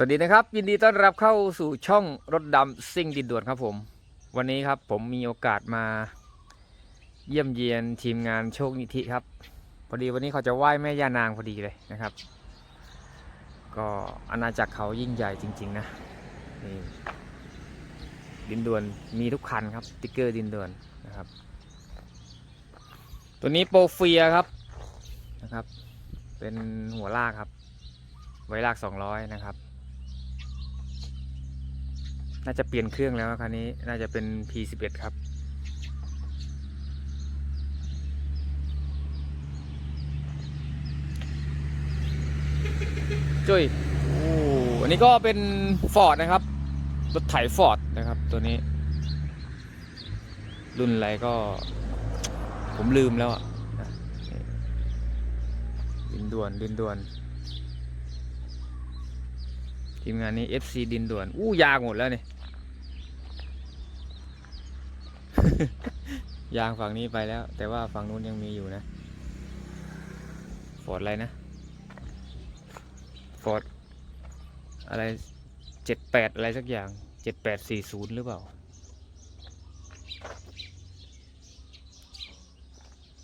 สวัสดีนะครับ ยินดีต้อนรับเข้าสู่ช่องรถดำซิ่งดินด่วนครับผม วันนี้ครับผมมีโอกาสมาเยี่ยมเยียนทีมงานโชคนิธิครับ พอดีวันนี้เขาจะไหว้แม่ย่านางพอดีเลยนะครับ ก็อาณาจักรเขายิ่งใหญ่จริง ๆ นะนี่ดินด่วนมีทุกคันครับติ๊กเกอร์ดินด่วนนะครับ ตัวนี้โปรเฟียครับนะครับ เป็นหัวลากครับ ไว้ลาก 200 นะครับ น่าจะเปลี่ยนเครื่องแล้วคันนี้ น่าจะเป็น P11 ครับ จุ้ยอันนี้ก็เป็นฟอร์ดนะครับ รถไถฟอร์ดนะครับ ตัวนี้ รุ่นอะไรก็ ผมลืมแล้วอะดินด่วนดินด่วนทีมงานนี้ FC ดินด่วน อู้ยางหมดแล้วนี่ย ยางฝั่งนี้ไปแล้ว แต่ว่าฝั่งนู้นยังมีอยู่นะฟอร์ดอะไรนะฟอร์ดอะไรเจ็ดแปดอะไรสักอย่างเจ็ดแปดสี่ศูนย์หรือเปล่า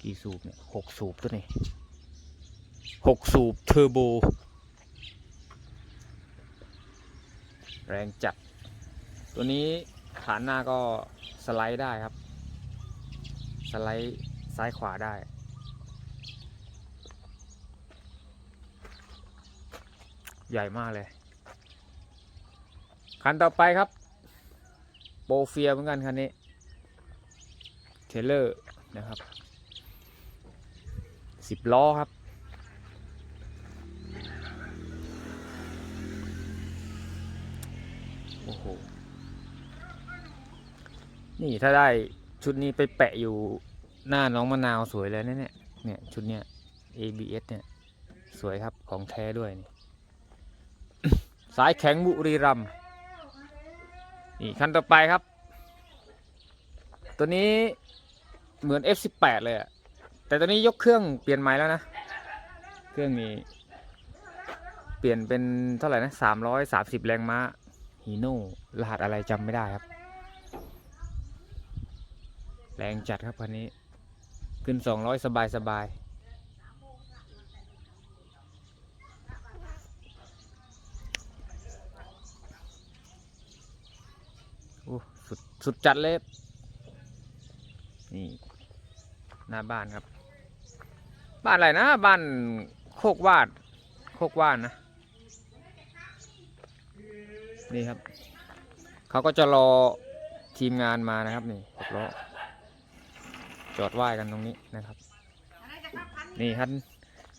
กี่สูบเนี่ยหกสูบตัวนี้หกสูบเทอร์โบ แรงจัด ตัวนี้ฐานหน้าก็สไลด์ได้ครับ ไลด์ซ้ายขวาได้ ใหญ่มากเลย คันต่อไปครับโบเฟียเหมือนกันคันนี้ เทเลอร์นะครับสิบล้อครับ โอ้โห นี่ถ้าได้ ชุดนี้ไปแปะอยู่หน้าน้องมะนาวสวยเลยนะเนี่ยเนี่ยชุดเนี้ย ABS เนี่ย สวยครับของแท้ด้วยนี่สายแข็งบุรีรัมนี่คันต่อไปครับ ตัวนี้เหมือน F18 เลยอะแต่ตัวนี้ยกเครื่องเปลี่ยนใหม่แล้วนะ เครื่องนี้ เปลี่ยนเป็นเท่าไหร่นะ330แรงม้าฮีโน่รหัสอะไรจำไม่ได้ครับ แรงจัดครับคันนี้ ขึ้น 200 สบายสบายโอ้สุดสุดจัดเลยนี่หน้าบ้านครับ บ้านอะไรนะ บ้านโคกวาด โคกวานนะ นี่ครับ เขาก็จะรอทีมงานมานะครับ นี่หกล้อ จอดไหว้กันตรงนี้นะครับ นี่คัน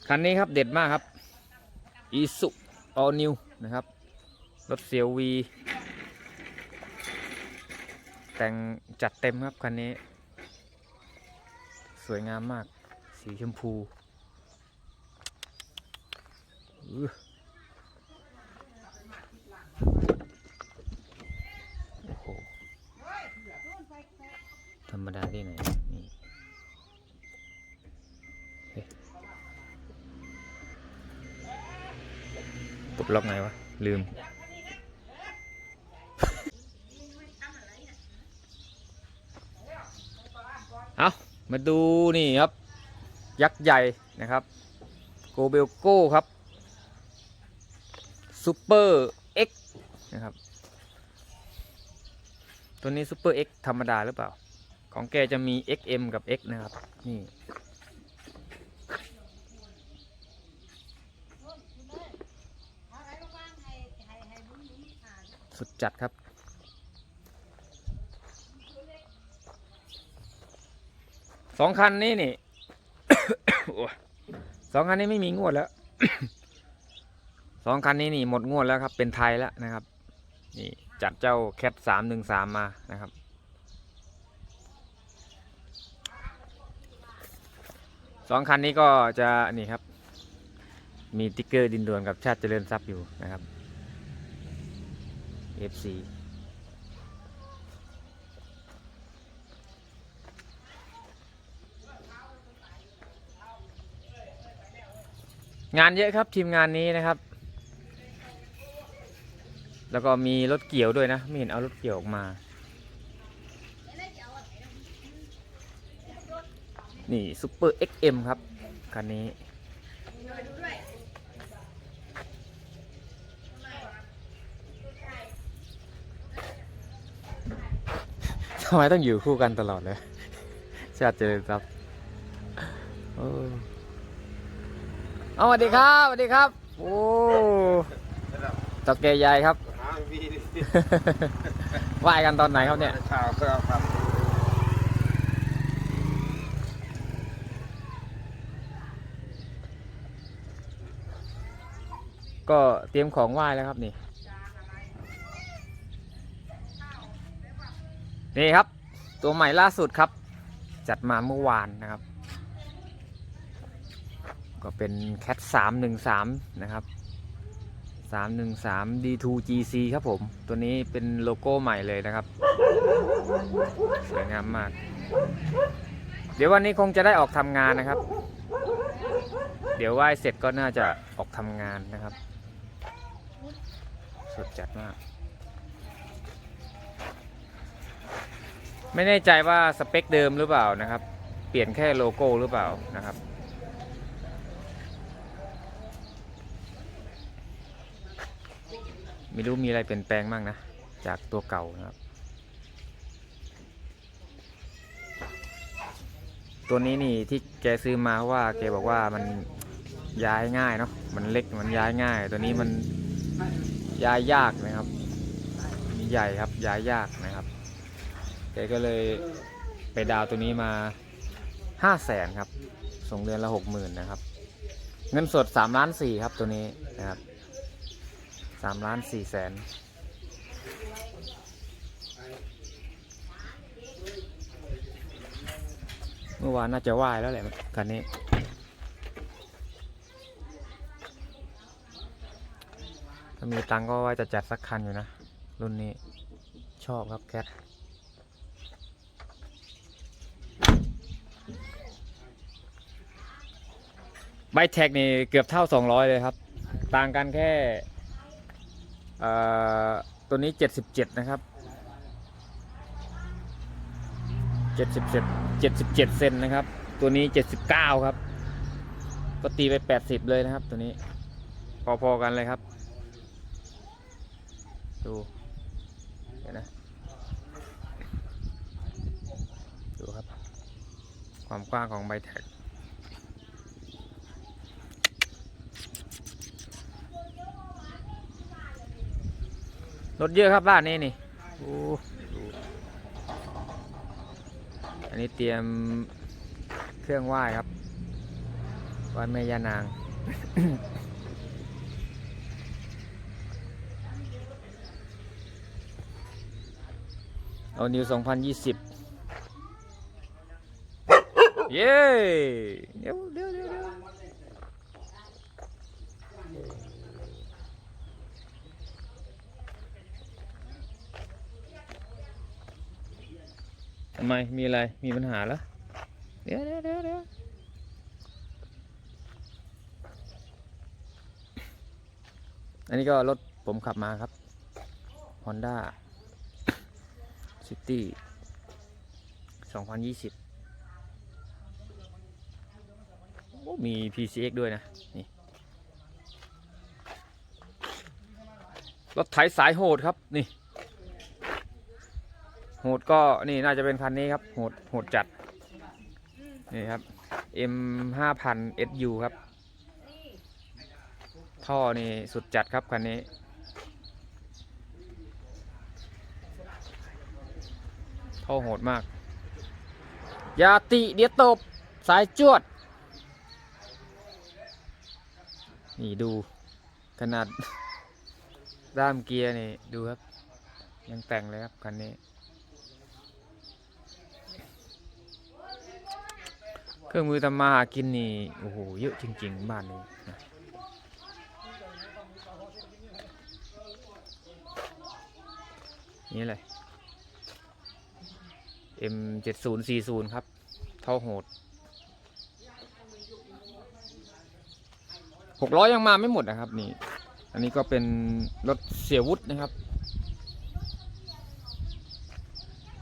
คันนี้ครับเด็ดมากครับอีสุออนิวนะครับ รถเซียววี แต่งจัดเต็มครับคันนี้ สวยงามมาก สีชมพูธรรมดาที่ไหน นี่เฮ้ยปล ดล็อกไงวะ ลืม เอามาดูนี่ครับ ยักษ์ใหญ่นะครับ โกเบลโก้ครับซูเปอร์เอ็กนะครับ ตัวนี้ซูเปอร์ X ธรรมดาหรือเปล่า ของแกจะมี XM กับ X นะครับ นี่ สุดจัดครับ สองคันนี้นี่สองคันนี้ไม่มีงวดแล้วสองคันนี้นี่หมดงวดแล้วครับ เป็นไทยแล้วนะครับ นี่จัดเจ้าแคทสามหนึ่งสามมานะครับ สองคันนี้ก็จะนี่ครับ มีติ๊กเกอร์ดินดวนกับชาติเจริญทรัพย์อยู่นะครับ FC งานเยอะครับทีมงานนี้นะครับ แล้วก็มีรถเกี่ยวด้วยนะ ไม่เห็นเอารถเกี่ยวออกมา นี่ซูเปอร์ XM ครับ คันนี้ ทำไมต้องอยู่คู่กันตลอดเลยชาติเจริญครับโอ้เอาสวัสดีครับสวัสดีครับ โอ้ตับแกใหญ่ครับวีไหว้กันตอนไหนครับเนี่ยข่าวครับครับก็เตรียมของไหว้แล้วครับนี่ นี่ครับ ตัวใหม่ล่าสุดครับ จัดมาเมื่อวานนะครับ ก็เป็น cat 3 1 3นะครับ313 D2GC ครับผม ตัวนี้เป็นโลโก้ใหม่เลยนะครับ สวยงามมาก เดี๋ยววันนี้คงจะได้ออกทำงานนะครับ เดี๋ยวไหว้เสร็จก็น่าจะออกทำงานนะครับ สุดจัดมาก ไม่แน่ใจว่าสเปคเดิมหรือเปล่านะครับ เปลี่ยนแค่โลโก้หรือเปล่านะครับ ไม่รู้มีอะไรเปลี่ยนแปลงบ้างนะ จากตัวเก่านะครับ ตัวนี้นี่ที่แกซื้อมาเพราะว่าแกบอกว่ามันย้ายง่ายเนาะ มันเล็กมันย้ายง่าย ตัวนี้มันย้ายยากนะครับ มีใหญ่ครับย้ายยากนะครับ แกก็เลยไปดาวตัวนี้มาห้าแสนครับ ส่งเดือนละหกหมื่นนะครับ เงินสดสามล้านสี่ครับตัวนี้นะครับสามล้านสี่แสนเมื่อวานน่าจะไหวแล้วแหละคันนี้ ถ้ามีตังก็ว่าจะจัดสักคันอยู่นะ รุ่นนี้ชอบครับแคท ใบแท็กนี่เกือบเท่า 200 เลยครับ ต่างกันแค่ตัวนี้ 77 นะครับ 77 77 เซนนะครับ ตัวนี้ 79 ครับ ก็ตีไป 80 เลยนะครับ ตัวนี้ พอๆกันเลยครับ ดูเห็นนะดูครับ ความกว้างของใบแท็ก รถเยอะครับบ้านนี้นี่โอ้อันนี้เตรียมเครื่องไหว้ครับไหว้แม่ย่านาง เอานิว 2020 เย้ เดี๋ยวเดี๋ยวเดี๋ยวเดี๋ยวทำ ไมมีอะไร มีปัญหาเหรอเดี๋ยวเดี๋ยวเดี๋ยวเดี๋ยวอันนี้ก็รถผมขับมาครับ Honda City 2020โอ้มี PCX ด้วยนะ นี่ รถไถสายโหดครับ นี่ หดก็นี่น่าจะเป็นคันนี้ครับโหดโหดจัด นี่ครับ M 5000 SU ครับ ท่อนี่สุดจัดครับคันนี้ ท่อโหดมาก ยาติเดียวตบ สายจวด นี่ดูขนาดด้ามเกียร์นี่ ดูครับ ยังแต่งเลยครับคันนี้ เครื่องมือทำมาหากินนี่โอ้โหเยอะจริง ๆ บ้านนี้นะนี่เลย M 7 0 4 0ครับ เท่าโหดหกร้อยยังมาไม่หมดนะครับนี่ อันนี้ก็เป็นรถเสียวุฒนะครับ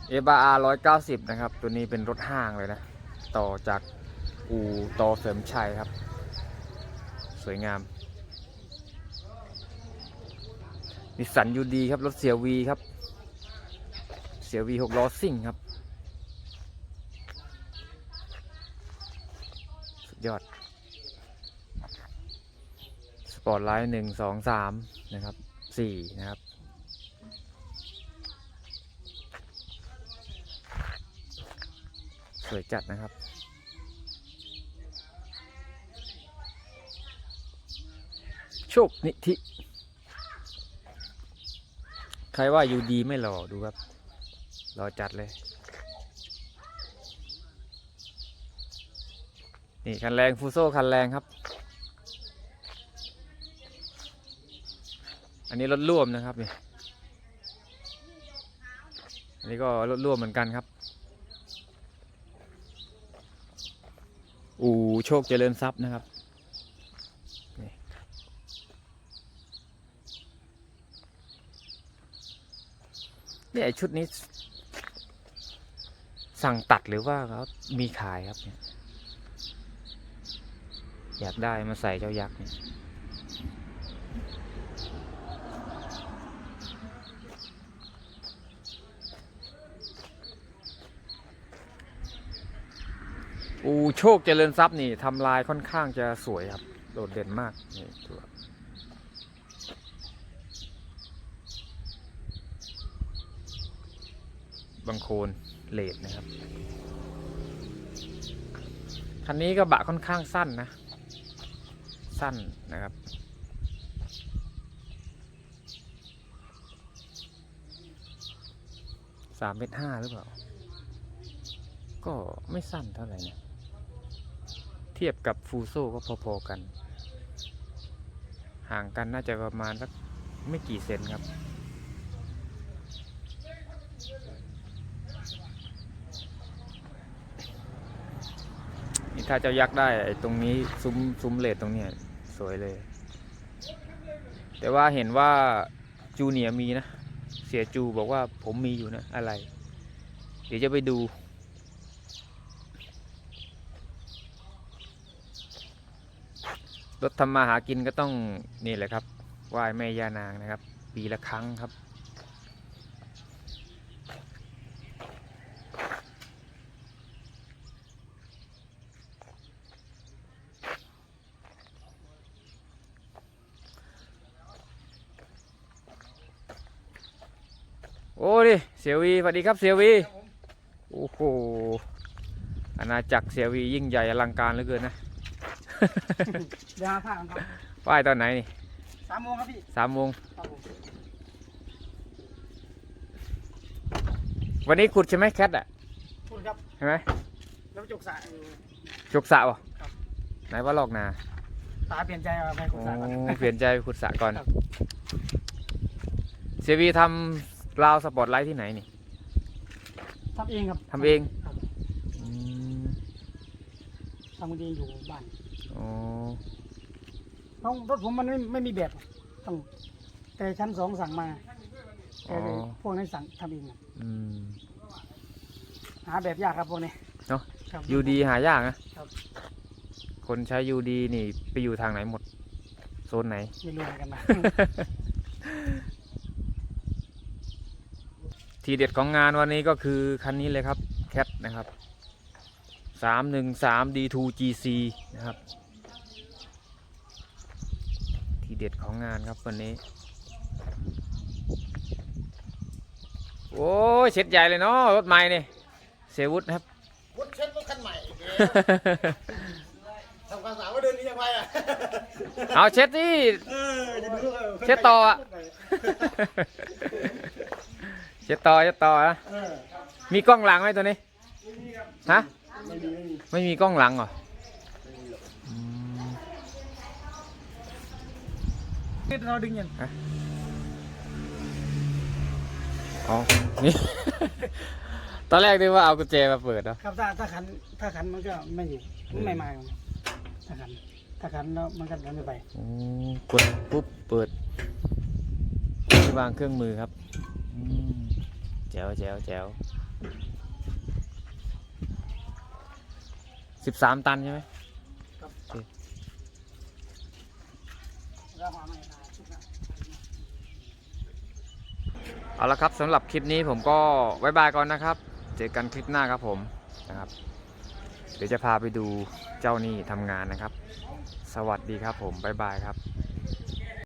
เอบาร์ร้อยเก้าสิบนะครับ ตัวนี้เป็นรถห้างเลยนะ ต่อจากอู่ต่อเสริมชัยครับ สวยงามนิสสันยูดีครับ รถเสียวีครับ เสียวีหกล้อซิ่งครับ สุดยอด สปอร์ตไลท์หนึ่งสองสามนะครับสี่นะครับ วยจัดนะครับ โชคนิธิ ใครว่าอยู่ดีไม่หล่อดูครับหล่อจัดเลย นี่คันแรงฟูโซ่คันแรงครับ อันนี้รถร่วมนะครับนี่อันนี้ก็รถร่วมเหมือนกันครับ อู่โชคเจริญทรัพย์นะครับเนี่ยชุดนี้ สั่งตัดหรือว่าเขามีขายครับเนี่ยอยากได้มาใส่เจ้ายักษ์เนี่ย อูโชคเจริญทรัพย์นี่ทำลายค่อนข้างจะสวยครับ โดดเด่นมากนี่ตัวบางโคนเลดนะครับ คันนี้กระบะค่อนข้างสั้นนะ สั้นนะครับ สามเมตรห้าหรือเปล่า ก็ไม่สั้นเท่าไหร่นะ ทียบกับฟูโซก็พอๆกัน ห่างกันน่าจะประมาณสักไม่กี่เซนครับ นี่ถ้าเจ้ายักษ์ได้ไอ้ตรงนี้ซุ้มซุ้มเลดตรงนี้สวยเลย แต่ว่าเห็นว่าจูเนียมีนะ เสียจูบอกว่าผมมีอยู่นะอะไร เดี๋ยวจะไปดู รถทำมาหากินก็ต้องนี่แหละครับไหว้แม่ย่านางนะครับ ปีละครั้งครับ โอ้ดิเสียวีสวัสดีครับเสียวีโอ้โหอาณาจักรเสียวียิ่งใหญ่อลังการเหลือเกินนะ เดี๋ยวหาผ้ากันครับไหว้ตอนไหนนี่สามโมงครับพี่สามโมงครับผมวันนี้ขุดใช่ไหมแคทอะพูดครับใช่ไหมแล้วจุกสายอยู่ จกสระป่ะครับ ไหนว่าลอกนาตาเปลี่ยนใจเอาไปกุโอ้ศลก่อนเปลี่ยนใจไปขุดสระก่อนครับ เสียวีทำราวสปอตไลท์ที่ไหนนี่ทำเองครับทำเองครับอืมทำเองอยู่บ้าน อ๋อน้องรถผมมันไม่ไม่มีแบบต้องแต่ชั้นสองสั่งมาอ๋แต่อพวกนั้นสั่งทำเองครับอืมหาแบบยากครับพวกนี้เนอะครับ ยูดีหายากนะครับ คนใช้ยูดีนี่ไปอยู่ทางไหนหมด โซนไหน ไม่รู้เหมือนกันนะ ทีเด็ดของงานวันนี้ก็คือคันนี้เลยครับแคทนะครับ 313 D2 GC นะครับ ทีเด็ดของงานครับวันนี้ โอ้ยเช็ดใหญ่เลยเนาะรถใหม่นี่เซวุฒนะครับวุฒิเช็ดรถคันใหม่อีกแล้วทำความสะอาดว่าเดินนี้ยังไงอะเอาเช็ดที่เออจะดูออเช็ดต่ออะเช็ดต่อเช็ดต่อนะเออมีกล้องหลังไหมตัวนี้ฮะ ไม่มีไม่มีไม่มีกล้องหลังเหรออืมเราดึงยังอ๋อนี่ ตอนแรกนึกว่าเอากุญแจมาเปิดเนาะครับถ้าถ้าขันถ้าขันมันก็ไม่อยู่ไม่มาครับถ้าขันถ้าขันแล้วมันก็เดินไม่ไปโอ้กดปุ๊บเปิดที่วางเครื่องมือครับอืมแจ๋วแจ๋วแจ๋ว สิบสามตันใช่ไหมเอาละครับสำหรับคลิปนี้ผมก็ไว้บายก่อนนะครับ เจอกันคลิปหน้าครับผมนะครับ เดี๋ยวจะพาไปดูเจ้านี่ทำงานนะครับ สวัสดีครับผม บ๊ายบายครับ